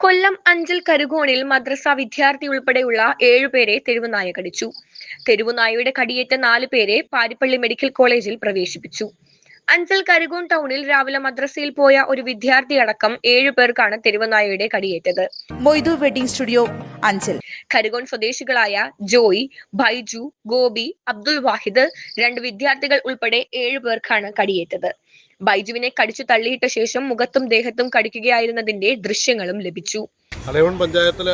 കൊല്ലം അഞ്ചൽ കരുകോണിൽ മദ്രസ വിദ്യാർത്ഥി ഉൾപ്പെടെയുള്ള ഏഴുപേരെ തെരുവുനായ കടിച്ചു. തെരുവുനായയുടെ കടിയേറ്റ നാല് പേരെ പാരിപ്പള്ളി മെഡിക്കൽ കോളേജിൽ പ്രവേശിപ്പിച്ചു. അഞ്ചൽ കരുകോൺ ടൗണിൽ രാവിലെ മദ്രസയിൽ പോയ ഒരു വിദ്യാർത്ഥി അടക്കം ഏഴു പേർക്കാണ് തെരുവുനായയുടെ കടിയേറ്റത്. Moidu wedding studio Anchal. Karukone സ്വദേശികളായ ജോയ് ബൈജു ഗോപി അബ്ദുൽ വാഹിദ് രണ്ട് വിദ്യാർത്ഥികൾ ഉൾപ്പെടെ ഏഴു പേർക്കാണ് കടിയേറ്റത്. ബൈജുവിനെ കടിച്ചു തള്ളിയിട്ട ശേഷം മുഖത്തും ദേഹത്തും കടിക്കുകയായിരുന്നതിന്റെ ദൃശ്യങ്ങളും ലഭിച്ചു. അലയോൺ പഞ്ചായത്തിൽ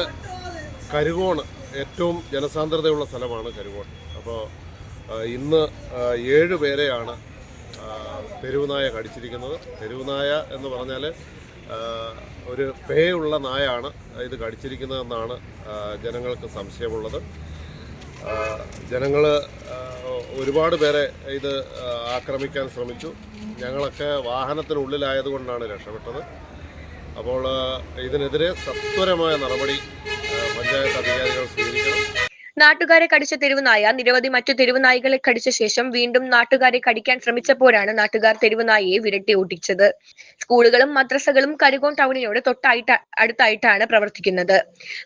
കരുകോൺ ഏറ്റവും ജനസാന്ദ്രതയുള്ള സ്ഥലമാണ് കരുകോൺ അപ്പോൾ ഇന്ന് ഏഴ് പേരെയാണ് തെരുവുനായ കടിച്ചിരിക്കുന്നത്. തെരുവുനായ എന്ന് പറഞ്ഞാൽ ഒരു പേയുള്ള നായാണ് ഇത് കടിച്ചിരിക്കുന്നതെന്നാണ് ജനങ്ങൾക്ക് സംശയമുള്ളത്. ജനങ്ങൾ ഒരുപാട് പേരെ ഇത് ആക്രമിക്കാൻ ശ്രമിച്ചു. ഞങ്ങളൊക്കെ വാഹനത്തിനുള്ളിലായതുകൊണ്ടാണ് രക്ഷപ്പെട്ടത്. അപ്പോൾ ഇതിനെതിരെ സത്വരമായ നടപടി പഞ്ചായത്ത് അധികാരികൾ സ്വീകരിക്കണം. നാട്ടുകാരെ കടിച്ച തെരുവുനായ നിരവധി മറ്റു തെരുവുനായികളെ കടിച്ച ശേഷം വീണ്ടും നാട്ടുകാരെ കടിക്കാൻ ശ്രമിച്ചപ്പോഴാണ് നാട്ടുകാർ തെരുവുനായയെ വിരട്ടി ഓടിച്ചത്. സ്കൂളുകളും മദ്രസകളും കരികോൺ ടൗണിനോട് തൊട്ടായിട്ട് അടുത്തായിട്ടാണ് പ്രവർത്തിക്കുന്നത്.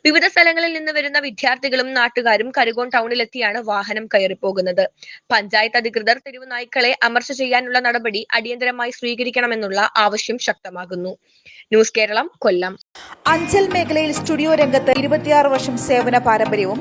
വിവിധ സ്ഥലങ്ങളിൽ നിന്ന് വരുന്ന വിദ്യാർത്ഥികളും നാട്ടുകാരും കരികോൺ ടൗണിലെത്തിയാണ് വാഹനം കയറിപ്പോകുന്നത്. പഞ്ചായത്ത് അധികൃതർ തെരുവുനായ്ക്കളെ അമർച്ച ചെയ്യാനുള്ള നടപടി അടിയന്തരമായി സ്വീകരിക്കണമെന്നുള്ള ആവശ്യം ശക്തമാകുന്നു. ന്യൂസ് കേരളം കൊല്ലം. അഞ്ചൽ മേഖലയിൽ സ്റ്റുഡിയോ രംഗത്ത് ഇരുപത്തിയാറ് വർഷം സേവന പാരമ്പര്യവും